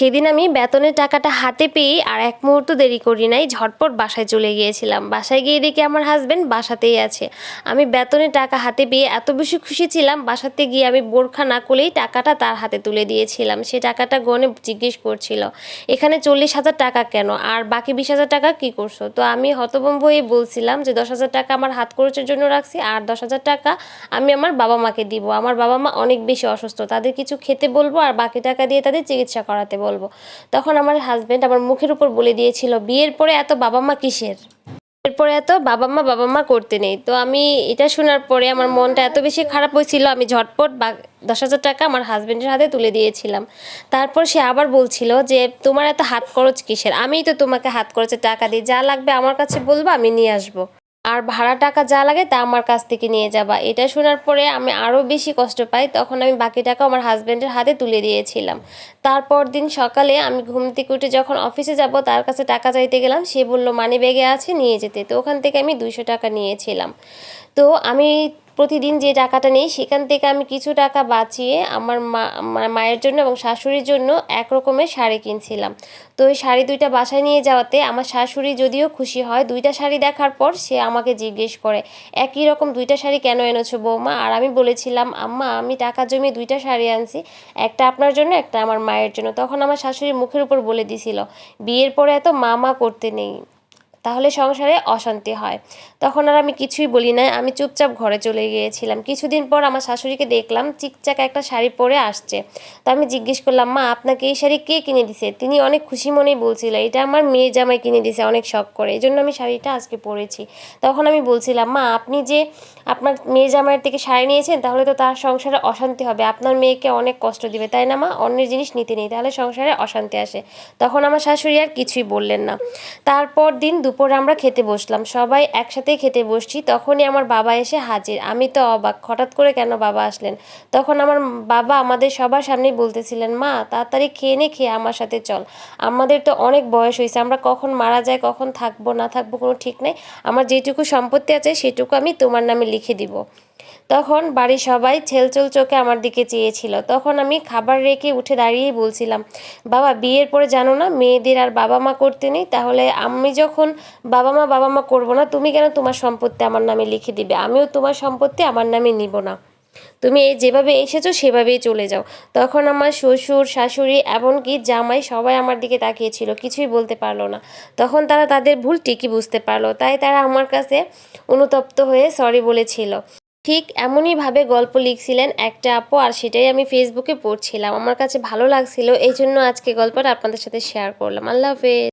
সেদিন আমি বেতনের টাকাটা হাতে পেয়ে আর এক মুহূর্ত দেরি করি নাই, ঝটপট বাসায় চলে গিয়েছিলাম। বাসায় গিয়ে দেখি আমার হাজব্যান্ড বাসাতেই আছে। আমি বেতনের টাকা হাতে পেয়ে এত বেশি খুশি ছিলাম, বাসাতে গিয়ে আমি বোরখা না করলেই টাকাটা তার হাতে তুলে দিয়েছিলাম। সে টাকাটা গনে জিজ্ঞেস করছিল, এখানে চল্লিশ হাজার টাকা কেন? আর বাকি বিশ হাজার টাকা কি করছ? তো আমি হতভম্ব হয়ে বলছিলাম যে, দশ হাজার টাকা আমার হাত খরচের জন্য রাখছি, আর দশ হাজার টাকা আমি আমার বাবা মাকে দিব। আমার বাবা মা অনেক বেশি অসুস্থ, তাদের কিছু খেতে বলব আর বাকি টাকা দিয়ে তাদের চিকিৎসা করাতে বলব। তখন আমার হাজব্যান্ড আমার মুখের উপর বলে দিয়েছিল, বিয়ের পরে এত বাবা মা কিসের এরপরে এত বাবা মা বাবা মা করতে নেই। তো আমি এটা শোনার পরে আমার মনটা এত বেশি খারাপ হয়েছিল, আমি ঝটপট বা দশ হাজার টাকা আমার হাজব্যান্ডের হাতে তুলে দিয়েছিলাম। তারপর সে আবার বলছিল যে, তোমার এত হাত খরচ কিসের? আমিই তো তোমাকে হাত খরচের টাকা দিই, যা লাগবে আমার কাছে বলব, আমি নিয়ে আসব। আর ভাড়া টাকা যা লাগে তা আমার কাছ থেকে নিয়ে যাবা। এটা শোনার পরে আমি আরও বেশি কষ্ট পাই। তখন আমি বাকি টাকা আমার হাজব্যান্ডের হাতে তুলে দিয়েছিলাম। তারপর দিন সকালে আমি ঘুম থেকে উঠে যখন অফিসে যাব, তার কাছে টাকা চাইতে গেলাম। সে বলল মানি ব্যাগে আছে, নিয়ে যেতে। তো ওখান থেকে আমি দুইশো টাকা নিয়েছিলাম। তো আমি প্রতিদিন যে টাকাটা নেই, সেখান থেকে আমি কিছু টাকা বাঁচিয়ে আমার মা মায়ের জন্য এবং শাশুড়ির জন্য এক রকমের শাড়ি কিনছিলাম। তো ওই শাড়ি দুইটা বাসায় নিয়ে যাওয়াতে আমার শাশুড়ি যদিও খুশি হয়, দুইটা শাড়ি দেখার পর সে আমাকে জিজ্ঞেস করে, একই রকম দুইটা শাড়ি কেন এনেছো বৌমা? আর আমি বলেছিলাম, আম্মা, আমি টাকা জমিয়ে দুইটা শাড়ি আনছি, একটা আপনার জন্য, একটা আমার মায়ের জন্য। তখন আমার শাশুড়ি মুখের উপর বলে দিছিল, বিয়ের পরে এত মা মা করতে নেই। তাহলে সংসারে অশান্তি হয়। তখন আর আমি কিছুই বলি না আমি চুপচাপ ঘরে চলে গিয়েছিলাম। কিছুদিন পর আমার শাশুড়িকে দেখলাম, চিকচাক একটা শাড়ি পরে আসছে। তো আমি জিজ্ঞেস করলাম, মা, আপনাকে এই শাড়ি কে কিনে দিছে? তিনি অনেক খুশি মনেই বলছিল, এটা আমার মেয়ে জামাই কিনে দিছে, অনেক শখ করে। এই জন্য আমি শাড়িটা আজকে পরেছি। তখন আমি বলছিলাম, মা, আপনি যে আপনার মেয়ে জামাইয়ের থেকে শাড়ি নিয়েছেন, তাহলে তো তার সংসারে অশান্তি হবে। আপনার মেয়েকে অনেক কষ্ট দিবে, তাই না মা? অন্যের জিনিস নিতে নেই, তাহলে সংসারে অশান্তি আসে। তখন আমার শাশুড়ি আর কিছুই বললেন না। তারপর দিন দুপুরে আমরা খেতে বসলাম। সবাই একসাথেই খেতে বসছি। তখনই আমার বাবা এসে হাজির। আমি তো অবাক। হঠাৎ করে কেন বাবা আসলেন? তখন আমার বাবা আমাদের সবার সামনেই বলতেছিলেন, মা, তাড়াতাড়ি খেয়ে নে, খেয়ে আমার সাথে চল। আমাদের তো অনেক বয়স হয়েছে। আমরা কখন মারা যায় কখন থাকব, না থাকব কোনো ঠিক নেই। আমার যেটুকু সম্পত্তি আছে, সেটুকু আমি তোমার নামে লিখে দিব। তখন বাড়ির সবাই ছেলচল চোখে আমার দিকে চেয়েছিল। তখন আমি খাবার রেখে উঠে দাঁড়িয়েই বলছিলাম, বাবা, বিয়ের পরে জানো না, মেয়েদের আর বাবা মা করতে নেই, তাহলে আমি যখন বাবা মা বাবা মা করব না, তুমি কেন তোমার সম্পত্তি আমার নামে লিখে দিবে? আমিও তোমার সম্পত্তি আমার নামে নিব না। তুমি যেভাবে এসেছ, সেভাবেই চলে যাও। তখন আমার শ্বশুর, শাশুড়ি, এমনকি জামাই সবাই আমার দিকে তাকিয়েছিল, কিছুই বলতে পারল না। তখন তারা তাদের ভুল ঠিকই বুঝতে পারল, তাই তারা আমার কাছে অনুতপ্ত হয়ে সরি বলেছিল। ঠিক এমনইভাবে গল্প লিখছিলেন একটা আপু, আর সেটাই আমি ফেসবুকে পড়ছিলাম। আমার কাছে ভালো লাগছিল এই জন্য আজকে গল্পটা আপনাদের সাথে শেয়ার করলাম। আল্লাহ হাফেজ।